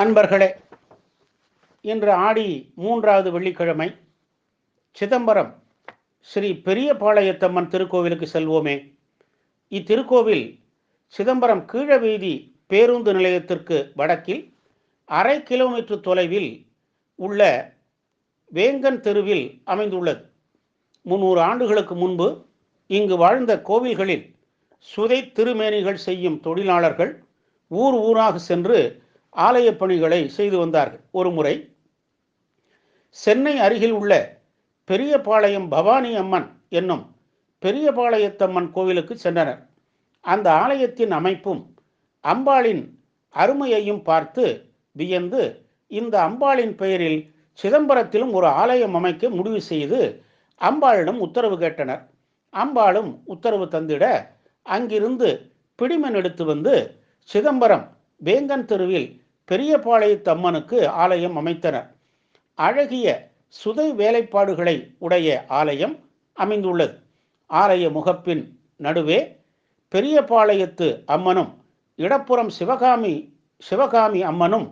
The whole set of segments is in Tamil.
அன்பர்களே இன்று ஆடி மூன்றாவது வெள்ளிக்கிழமை சிதம்பரம் ஸ்ரீ பெரியபாளையத்தம்மன் திருக்கோவிலுக்கு செல்வோமே. இத்திருக்கோவில் சிதம்பரம் கீழவீதி பேருந்து நிலையத்திற்கு வடக்கில் அரை கிலோமீட்டர் தொலைவில் உள்ள வேங்கன் தெருவில் அமைந்துள்ளது. முன்னூறு ஆண்டுகளுக்கு முன்பு இங்கு வாழ்ந்த கோவில்களில் சுதை திருமேனிகள் செய்யும் தொழிலாளர்கள் ஊர் ஊராக சென்று ஆலய பணிகளை செய்து வந்தார்கள். ஒரு முறை சென்னை அருகில் உள்ள பெரியபாளையம் பவானி அம்மன் என்னும் பெரியபாளையத்தம்மன் கோவிலுக்கு சென்றனர். அந்த ஆலயத்தின் அமைப்பும் அம்பாளின் அருமையையும் பார்த்து வியந்து இந்த அம்பாளின் பெயரில் சிதம்பரத்திலும் ஒரு ஆலயம் அமைக்க முடிவு செய்து அம்பாளிடம் உத்தரவு கேட்டனர். அம்பாளும் உத்தரவு தந்திட அங்கிருந்து பிடிமன் எடுத்து வந்து சிதம்பரம் வேங்கன் தெருவில் பெரியபாளையத்து அம்மனுக்கு ஆலயம் அமைத்தனர். அழகிய சுதை வேலைப்பாடுகளை உடைய ஆலயம் அமைந்துள்ளது. ஆலய முகப்பின் நடுவே பெரியபாளையத்து அம்மனும் இடப்புறம் சிவகாமி சிவகாமி அம்மனும்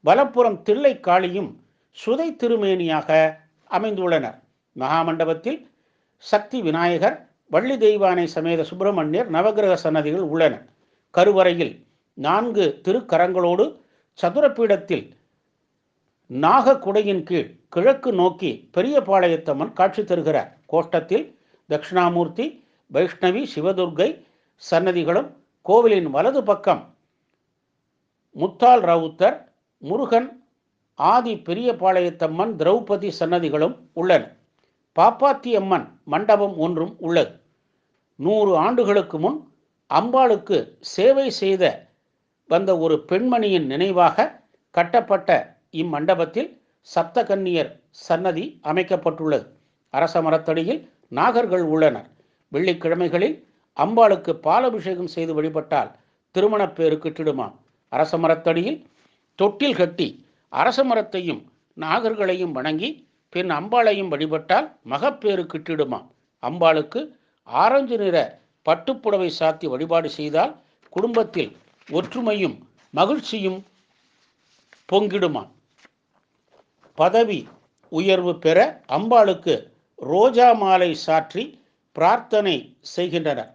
வலப்புறம் தில்லைக்காளியும் சுதை திருமேனியாக அமைந்துள்ளனர். மகாமண்டபத்தில் சக்தி விநாயகர் வள்ளி தெய்வானை சமேத சுப்பிரமணியர் நவகிரக சன்னதிகள் உள்ளன. கருவறையில் நான்கு திருக்கரங்களோடு சதுரப்பீடத்தில் நாகக்குடையின் கீழ் கிழக்கு நோக்கி பெரியபாளையத்தம்மன் காட்சி தருகிறார். கோஷ்டத்தில் தட்சிணாமூர்த்தி வைஷ்ணவி சிவதுர்கை சன்னதிகளும் கோவிலின் வலது பக்கம் முத்தால் ரவுத்தர் முருகன் ஆதி பெரியபாளையத்தம்மன் திரௌபதி சன்னதிகளும் உள்ளன. பாப்பாத்தி அம்மன் மண்டபம் ஒன்றும் உள்ளது. நூறு ஆண்டுகளுக்கு முன் அம்பாளுக்கு சேவை செய்த வந்த ஒரு பெண்மணியின் நினைவாக கட்டப்பட்ட இம்மண்டபத்தில் சப்தகன்னியர் சன்னதி அமைக்கப்பட்டுள்ளது. அரச மரத்தடியில் நாகர்கள் உள்ளனர். வெள்ளிக்கிழமைகளில் அம்பாளுக்கு பாலபிஷேகம் செய்து வழிபட்டால் திருமணப் பேரு கிட்டிடுமாம் அரச மரத்தடியில் தொட்டில் கட்டி அரச மரத்தையும் நாகர்களையும் வணங்கி பின் அம்பாளையும் வழிபட்டால் மகப்பேறு கிட்டிடுமாம் அம்பாளுக்கு ஆரஞ்சு நிற பட்டுப்புடவை சாத்தி வழிபாடு செய்தால் குடும்பத்தில் ஒற்றுமையும் மகிழ்ச்சியும் பொங்கிடுமாம். பதவி உயர்வு பெற அம்பாளுக்கு ரோஜா மாலை சாற்றி பிரார்த்தனை செய்கின்றனர்.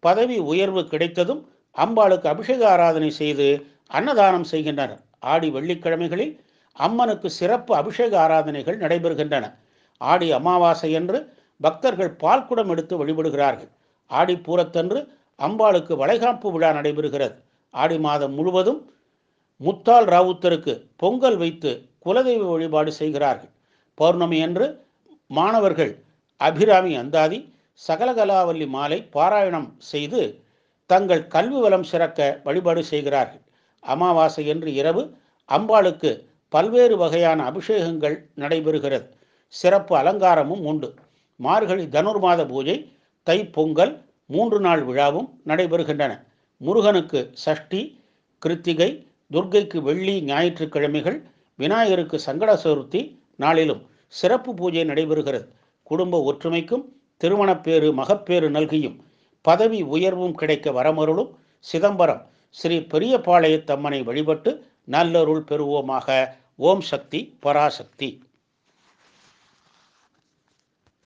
பதவி உயர்வு கிடைத்ததும் அம்பாளுக்கு அபிஷேக ஆராதனை செய்து அன்னதானம் செய்கின்றனர். ஆடி வெள்ளிக்கிழமைகளில் அம்மனுக்கு சிறப்பு அபிஷேக ஆராதனைகள் நடைபெறுகின்றன. ஆடி அமாவாசை என்று பக்தர்கள் பால்குடம் எடுத்து வழிபடுகிறார்கள். ஆடி பூரத்தன்று அம்பாளுக்கு வளைகாப்பு விழா நடைபெறுகிறது. ஆடி மாதம் முழுவதும் முத்தால் ராவுத்தருக்கு பொங்கல் வைத்து குலதெய்வ வழிபாடு செய்கிறார்கள். பௌர்ணமி அன்று மாணவர்கள் அபிராமி அந்தாதி சகலகலாவல்லி மாலை பாராயணம் செய்து தங்கள் கல்வி வளம் சிறக்க வழிபாடு செய்கிறார்கள். அமாவாசை என்று இரவு அம்பாளுக்கு பல்வேறு வகையான அபிஷேகங்கள் நடைபெறுகிறது. சிறப்பு அலங்காரமும் உண்டு. மார்கழி தனுர்மாத பூஜை தை பொங்கல் மூன்று நாள் விழாவும் நடைபெறுகின்றன. முருகனுக்கு சஷ்டி கிருத்திகை துர்கைக்கு வெள்ளி ஞாயிற்றுக்கிழமைகள் விநாயகருக்கு சங்கட சதுர்த்தி நாளிலும் சிறப்பு பூஜை நடைபெறுகிறது. குடும்ப ஒற்றுமைக்கும் திருமணப்பேறு மகப்பேறு நல்கியும் பதவி உயர்வும் கிடைக்க வரமருளும் சிதம்பரம் ஸ்ரீ பெரியபாளையத்தம்மனை வழிபட்டு நல்லருள் பெறுவோமாக. ஓம் சக்தி பராசக்தி.